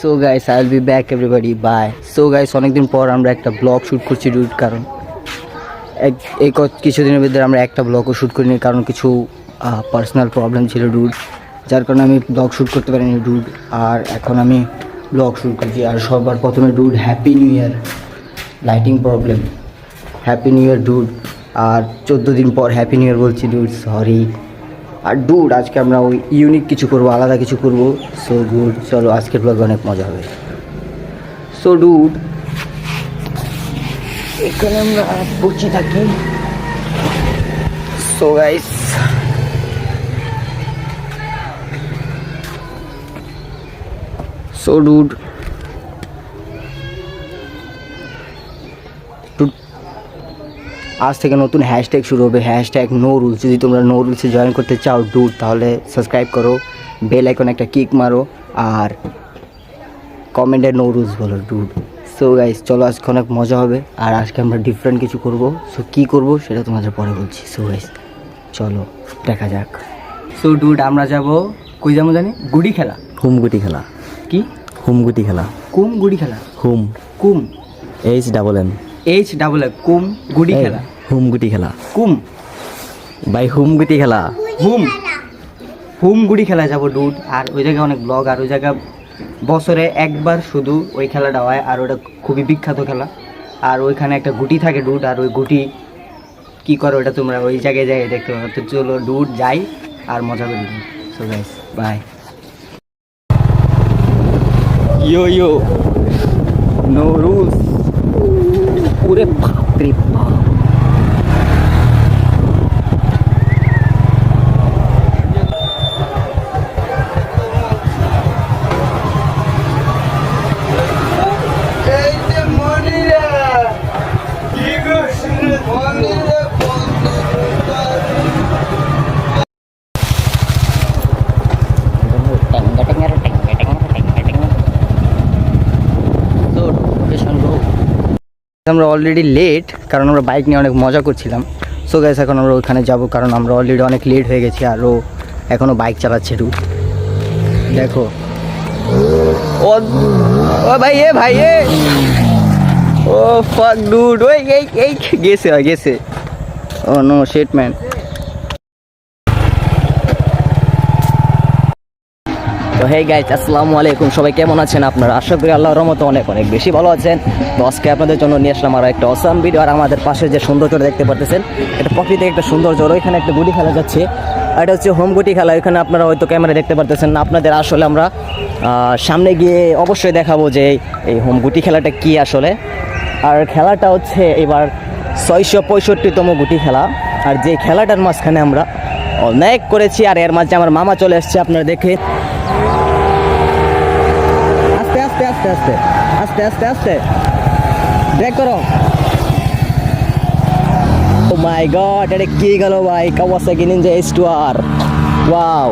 So guys I will be back everybody bye so guys অনেকদিন পর আমরা একটা ব্লগ শ্যুট করছি ডুড কারণ এক এই কিছুদিনের ভিতরে আমরা একটা ব্লগও শ্যুট করিনি, কারণ কিছু পার্সোনাল প্রবলেম ছিল ডুড যার কারণে আমি ব্লগ শ্যুট করতে পারিনি ডুড আর এখন আমি ব্লগ শ্যুট করছি। আর সবার প্রথমে dude happy new year lighting problem happy new year dude আর চোদ্দ দিন পর হ্যাপি নিউ ইয়ার বলছি ডুড সরি আর ডুড আজকে আমরা ওই ইউনিক কিছু করব, আলাদা কিছু করব। সো গুড চলো, আজকের ব্লগে অনেক মজা হবে। সো ডুড এখানে আমরা বসে থাকি। সো গাইস সো ডুড আজ থেকে নতুন হ্যাশট্যাগ শুরু হবে। হ্যাশট্যাগ নো রুলস যদি তোমরা নো রুলসে জয়েন করতে চাও ডুড তাহলে সাবস্ক্রাইব করো। বেল আইকন একটা কিক মারো। আর কমেন্টে নো রুলস বলো ডুড সো গাইস চলো আজকে অনেক মজা হবে। আর আজকে আমরা ডিফারেন্ট কিছু করব। সো কী করব সেটা তোমাদের পরে বলছি। সো গাইস চলো দেখা যাক। সো ডুড আমরা যাব কই যাব জানি? গুড়ি খেলা। হুমগুটি খেলা। কি? হুমগুটি খেলা। কুম গুড়ি খেলা। হুম। কুম। H double M H double F কুম গুড়ি খেলা। হুমগুটি খেলা। কুম। বাই হুমগুটি খেলা। হুম। হুম গুড়ি খেলা যাব ডুড আর ওই জায়গায় অনেক ব্লগ আর ওই জায়গা বছরে একবার শুধু ওই খেলাটা হয় আর ওটা খুবই বিখ্যাত খেলা। আর ওইখানে একটা গুটি থাকে ডুড আর ওই গুটি কি করে ওটা তোমরা ওই জায়গায় যাই দেখতে পাবো। তো চলো ডুড যাই আর মজা করি। So guys bye yo yo no rules পুরে বাপরে বাপ। আমরা অলরেডি লেট কারণ আমরা বাইক নিয়ে অনেক মজা করছিলাম। সো গ্যাস এখন আমরা ওখানে যাব, কারণ আমরা অলরেডি অনেক লেট হয়ে গেছি, আর ও এখনও বাইক চালাচ্ছে রু দেখো। ও ভাই, এ ভাই, এ। ও ফাক ডুড ওই, এই এই, গেছে গেছে। ও নো শিট তো হে গাইজ আসসালামু আলাইকুম। সবাই কেমন আছেন আপনারা? আশা করি আল্লাহর রহমতে অনেক অনেক বেশি ভালো আছেন। তো আজকে আপনাদের জন্য নিয়ে আসলাম আরও একটা অসাম ভিডিও আর আমাদের পাশে যে সৌন্দর্যটা দেখতে পারতেছেন, এটা প্রকৃতির একটা সৌন্দর্য। ওইখানে একটা গুটি খেলা যাচ্ছে। আর এটা হচ্ছে হোম গুটি খেলা। ওইখানে আপনারা হয়তো ক্যামেরা দেখতে পারতেছেন। না আপনাদের আসলে আমরা সামনে গিয়ে অবশ্যই দেখাবো যে এই হোম গুটি খেলাটা কি আসলে। আর খেলাটা হচ্ছে এবার ছয়শো পঁয়ষট্টিতম গুটি খেলা। আর যে খেলাটার মাঝখানে আমরা অনেক করেছি। আর এর মাঝে আমার মামা চলে এসছে আপনারা দেখে আস্তে আস্তে আস্তে আস্তে আস্তে। ব্রেক করো। ও মাই গড এটা কি গেল ভাই? Kawasaki Ninja S two R wow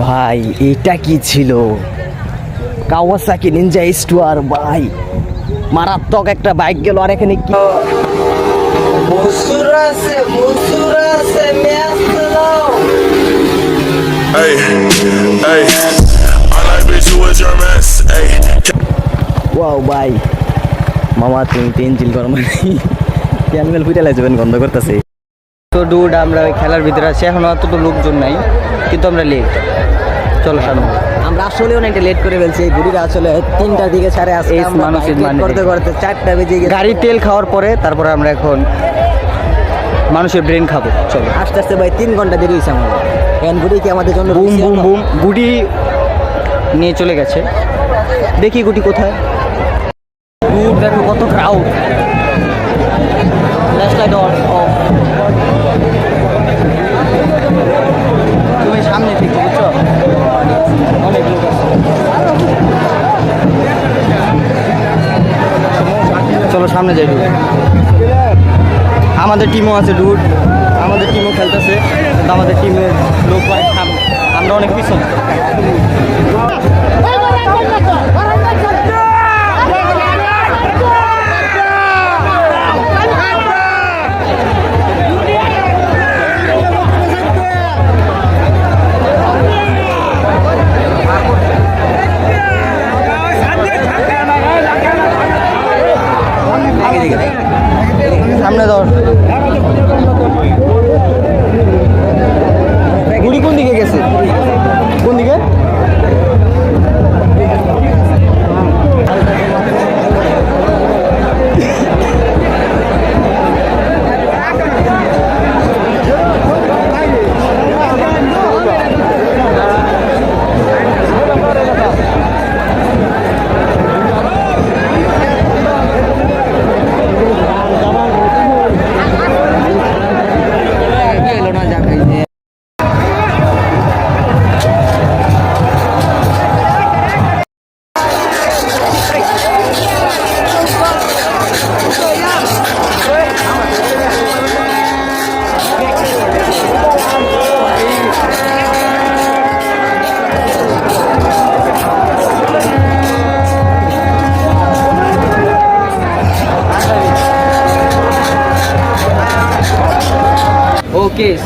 ভাই, এটা কি ছিল? Kawasaki Ninja S two R ভাই। মারাত্মক একটা বাইক গেল। আর এখানে কি? Hey, hey, I like bitch who is your mess. Hey, wow ভাই মামা তুমি পেন্সিল করো মানে ক্যানমেল ফুটে লাগবেন গন্ধ করতেছে। তো ডুড আমরা খেলার ভিতরে আছি। এখন অতটা লোকজন নাই কিন্তু আমরা লেট চলো সামনে আমরা আসলে অনেকটা লেট করে ফেলছি। এই ঘুরিটা আসলে তিনটার দিকে ছাড়ে। আসছে এই আমরা মানুষের bike মানে করতে করতে চারটা বেজে গেছে। গাড়ি তেল খাওয়ার পরে তারপরে আমরা এখন মানুষের ব্রেন খাব। চলো। আস্তে আস্তে ভাই তিন ঘণ্টা দেরি হয়েছে ঘুরি কি আমাদের জন্য বুম বুম? বুম গুটি নিয়ে চলে গেছে। দেখি গুটি কোথায়। দূর দেখো কত ক্রাউড লাইট অন অফ তুমি সামনে থেকে বুঝছ? অনেক লোক চলো সামনে যাই আমাদের টিমও আছে ডুড আমাদের টিমও খেলতেছে আমাদের টিমের লোক অনেক আমরা অনেক পিছনে।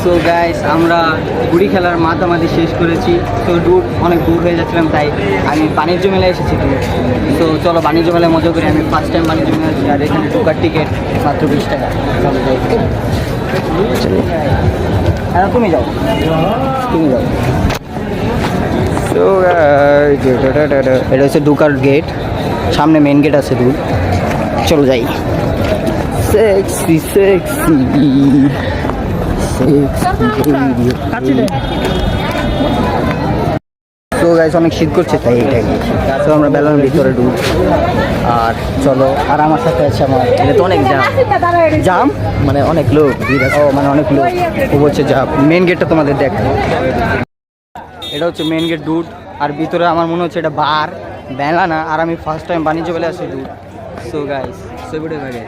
সো গাইস আমরা গুড়ি খেলার মাতামাতি শেষ করেছি। তো দূর অনেক দূর হয়ে যাচ্ছিলাম তাই আমি বাণিজ্য মেলায় এসেছি। তো তো চলো বাণিজ্য মেলায় মজা করি। আমি ফার্স্ট টাইম বাণিজ্য মেলায় আর এখানে ঢোকার টিকিট মাত্র বিশ টাকা। হ্যাঁ তুমি যাও। তুমি যাও। এটা হচ্ছে ঢুকার গেট সামনে মেন গেট আছে দূর চলো যাই। সেক্সি সেক্সি তো গাইস অনেক শীত করছে, তাই এটাই তো আমরা বেলার ভিতরে ঢুক আর চলো, আর আমার সাথে আছে আমার এটা তো অনেক জাম। জাম? মানে অনেক লোক ও মানে অনেক লোক। ও বলছে জাম মেন গেটটা তোমাদের দেখ। এটা হচ্ছে মেন গেট ডুট আর ভিতরে আমার মনে হচ্ছে এটা বার। বেলা না, আর আমি ফার্স্ট টাইম বাণিজ্য বেলা আসি ডুট সো গাইস সেগুড়ে ভাগে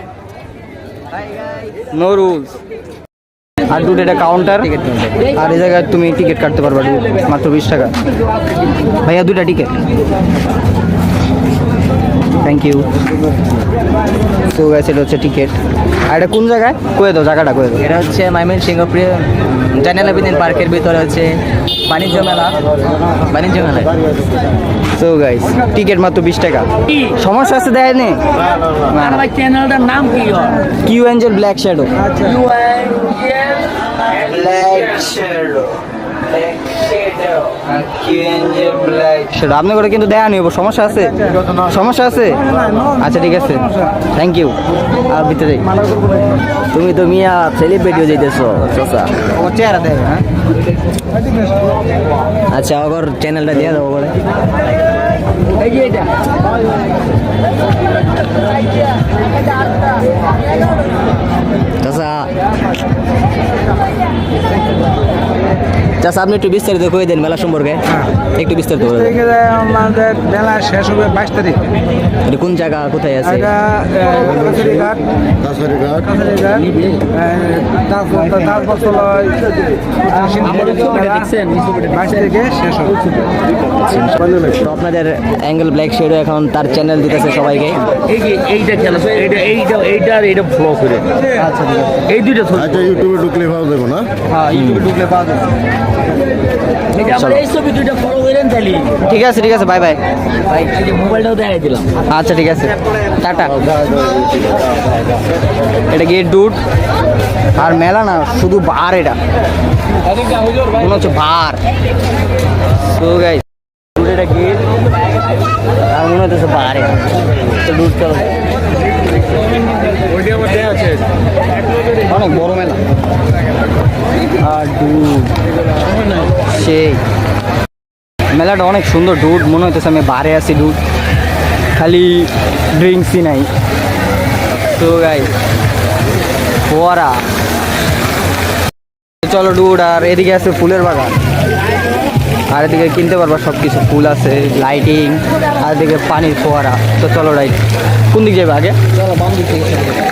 নো রুলস আর দুটো এটা কাউন্টার আর এই জায়গায় তুমি টিকিট কাটতে পারবা, মাত্র বিশ টাকা। ভাইয়া, দুটা টিকিট থ্যাংক ইউ তো গাইস এটা হচ্ছে টিকিট আর এটা কোন জায়গায়? কয়ে দাও জায়গাটা কয়ে দাও। এটা হচ্ছে মাইমেন সিংহপ্রিয় জানাল আবিদিন পার্কের ভিতরে হচ্ছে বাণিজ্য মেলা। বাণিজ্য মেলা। সো গাইস টিকিট মাত্র বিশ টাকা। সমস্যা আছে দেয় নে? চ্যানেলটার নাম কি Q Angel Black Shadow Black Shadow আপনি করে কিন্তু দেয়া নিব। সমস্যা আছে? সমস্যা আছে? আচ্ছা ঠিক আছে। থ্যাংক ইউ আর ভিতরে? তুমি তো মিয়া সেলিব্রিটিও যেতেছো চাচা। আমার চেহারা হ্যাঁ? আচ্ছা ওগর চ্যানেলটা দিয়ে দেবো করে এটা চাচা আপনি একটু বিস্তারিত কয়ে দেন মেলা সম্পর্কে। একটু বিস্তারিত করে আমাদের মেলা শেষ হবে বাইশ তারিখ। এটা কোন জায়গা কোথায় আছে? আপনাদের অ্যাঙ্গেল ব্ল্যাক শেডও এখন তার চ্যানেল দিতেছে সবাইকে। এই এইটা খেলা এইটা এইটা এইটা আর এইটা ফ্লো করে। আচ্ছা এই দুইটা আচ্ছা ইউটিউবে ঢুকলে পাওয়া যাবে না? হ্যাঁ ইউটিউবে ঢুকলে পাওয়া যাবে। ঠিক আছে ঠিক আছে বাই বাই মোবাইলটাও দেখাই দিলাম। আচ্ছা ঠিক আছে। টাটা। এটা গেট ডুট আর মেলা না শুধু বার এটা। মনে হচ্ছে বার। তো গাই এটা গেট আর মনে হচ্ছে বার এটা। ডুট চলো। অনেক বড় মেলা। আর ডুট সেই। মেলাটা অনেক সুন্দর ডুট মনে হইতেছে আমি বারে আছি ডুট খালি ড্রিঙ্কসই নাই। তো গাই ফোয়ারা। চলো ডুড আর এদিকে আছে ফুলের বাগান। আর এদিকে কিনতে পারবা সব কিছু ফুল আছে লাইটিং আর এদিকে পানির ফোয়ারা। তো চলো রাইট কোন দিকে যাবে আগে?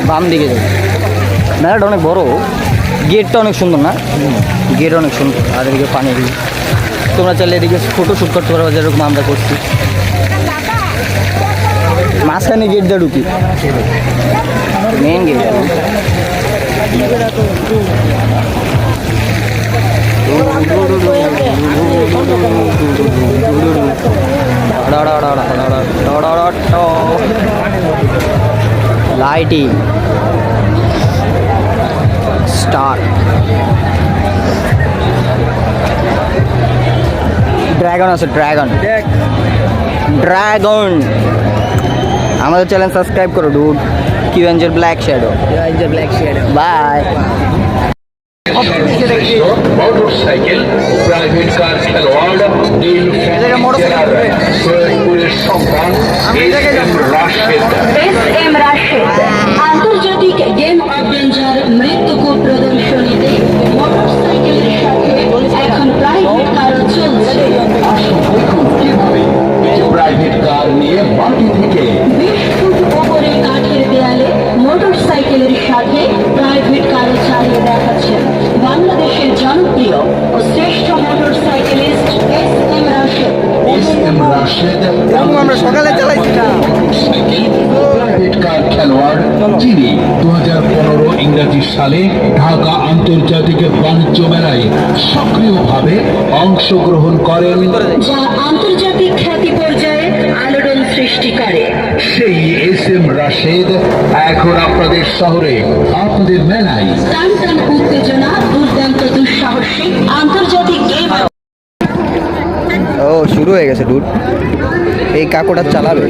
বাম দিকে। যাবে মেলাটা অনেক বড়। গেটটা অনেক সুন্দর না? গেট অনেক সুন্দর। আর এদিকে পানির। তোমরা চাইলে এদিকে ফটো শ্যুট করতে পারো যেরকম আমরা করছি। মাঝখানে গেট দিয়ে ঢুকি। Main gate lighting star. Dragon আছে ড্রাগন। ড্রাগন। আমাদের চ্যানেল সাবস্ক্রাইব করো dude Q Angel Black Shadow Black shade by motorcycle private car খেলোয়াড় নীল সৈয়দপুরের সন্তান S M Rashed. S M Rashed. আন্তর্জাতিক গেম অ্যাডভেঞ্চার মৃত্যুকু প্রদর্শনীতে মোটরসাইকেলের সাথে এখন প্রাইভেট কারও চলছে। দেখুন কীভাবে প্রাইভেট কার নিয়ে মাটি থেকে বিশ ফুট উপরে কাঠের দেয়ালে মোটরসাইকেলের সাথে প্রাইভেট কারও চালিয়ে দেখাচ্ছেন বাংলাদেশের জনপ্রিয় ও শ্রেষ্ঠ motorcyclist S M Rashed. S M Rashed. আমরা সকালে চালাইছিলাম। মোটরসাইকেল খেলোয়াড় যিনি দু ইংরেজি সালে ঢাকা আন্তর্জাতিক বাণিজ্য মেলা সক্রিয়ভাবে অংশগ্রহণ করেন। যা আন্তর্জাতিক খ্যাতি পর্যায়ে আলোড়ন সৃষ্টি করে। সেই এস এম রাশেদ এখন আপনাদের শহরে। আপনাদের মেলায় টান টান উত্তেজনা দুর্দান্ত দুঃসাহসিক আন্তর্জাতিক ও শুরু হয়ে গেছে ডুড এই কাকুটা চালাবে।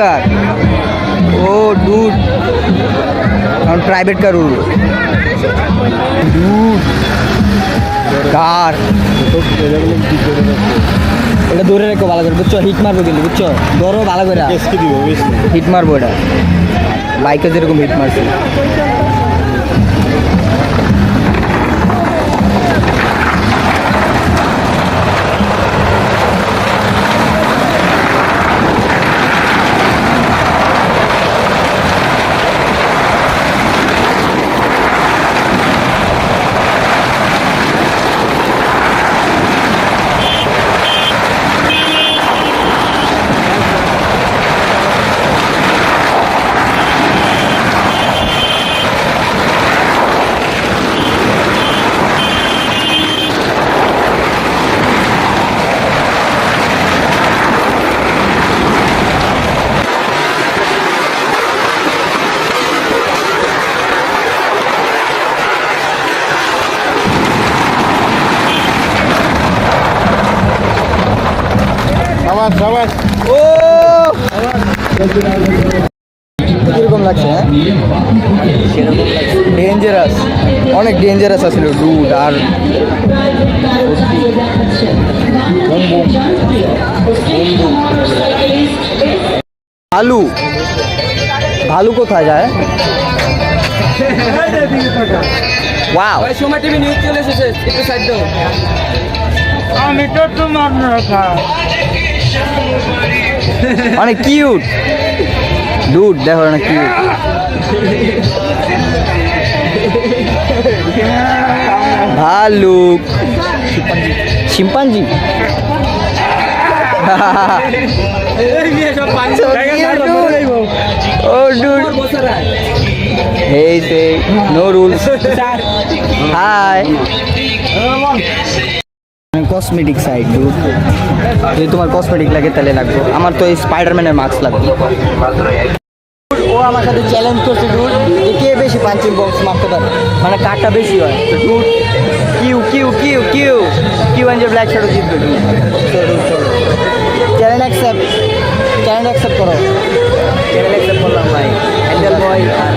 কার ও ডুড কারণ প্রাইভেট কার উড়বো ডুড কার এটা ধরে রেখো ভালো করে। বুঝছ? হিট মারবো কিন্তু বুঝছ? ধরো ভালো করে। হিট মারবো এটা। বাইকে যেরকম হিট মারছে। সাবাস সাবাস ও কীরকম লাগছে হ্যাঁ? ডেঞ্জারাস অনেক ডেঞ্জারাস আছিল ডুড আর ভালু ভালু কোথায় যায়? ওয়াও সময় টিভি নিউজ চলে এসেছে একটু সাইড দাও। আমি তো তোমার অনেক কিউট। ডুড দেখো অনেক কিউট। ভালুক শিম্পাঞ্জি। ও ডুড। এই say no rules hi. Cosmetic side dude যদি তোমার কসমেটিক লাগে তাহলে লাগবে। আমার তো এই স্পাইডারম্যানের মাস্ক লাগবে। ও আমার সাথে চ্যালেঞ্জ করছে ডুড যে কে বেশি পাঞ্চিং বক্স মারতে পারে? মানে কাটটা বেশি হয়। Dude Q Q Q Q. Q and Black Shadow জিতবে চ্যালেঞ্জ অ্যাকসেপ্ট চ্যালেঞ্জ অ্যাকসেপ্ট করো। চ্যালেঞ্জ অ্যাকসেপ্ট করলাম, ভাই। হ্যান্ডেল বয় আর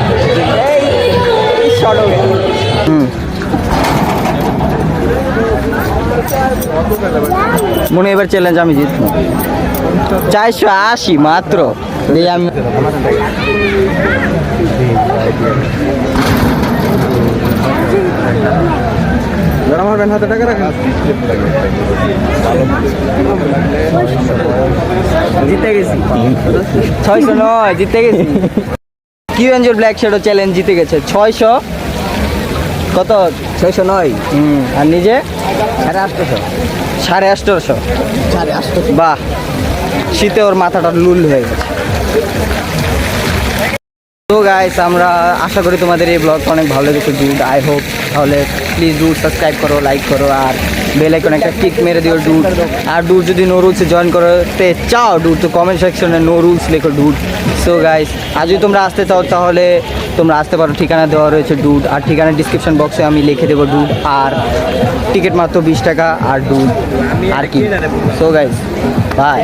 এই শর্ট হুম। মনে, এবার চ্যালেঞ্জ আমি জিতবো। চারশো আশি মাত্র। আমি ছয়শো নয়, জিতে গেছি। Q Angel Black Shadow challenge জিতে গেছে। ছয়শো কত? ছয়শো নয়। হুম। আর নিজে? সাড়ে আটশোশো সাড়ে আটশোশো সাড়ে আটশোশো বাহ। শীতে ওর মাথাটা লুল হয়ে গেছে। গাইস আমরা আশা করি তোমাদের এই ব্লগটা অনেক ভালো লেগেছে ডুড আই হোপ তাহলে প্লিজ ডুড সাবস্ক্রাইব করো লাইক করো, আর বেল আইকন একটা কিক মেরে দিও ডুড আর ডুড যদি নো রুলসে জয়েন করতে চাও ডুড তো কমেন্ট সেকশনে নো রুলস লেখো ডুড সো গাইস আর যদি তোমরা আসতে চাও, তাহলে তোমরা আসতে পারো, ঠিকানা দেওয়া রয়েছে ডুড আর ঠিকানা ডিসক্রিপশন বক্সে আমি লিখে দেবো ডুড আর টিকিট মাত্র বিশ টাকা, আর ডুড আর কি. So guys by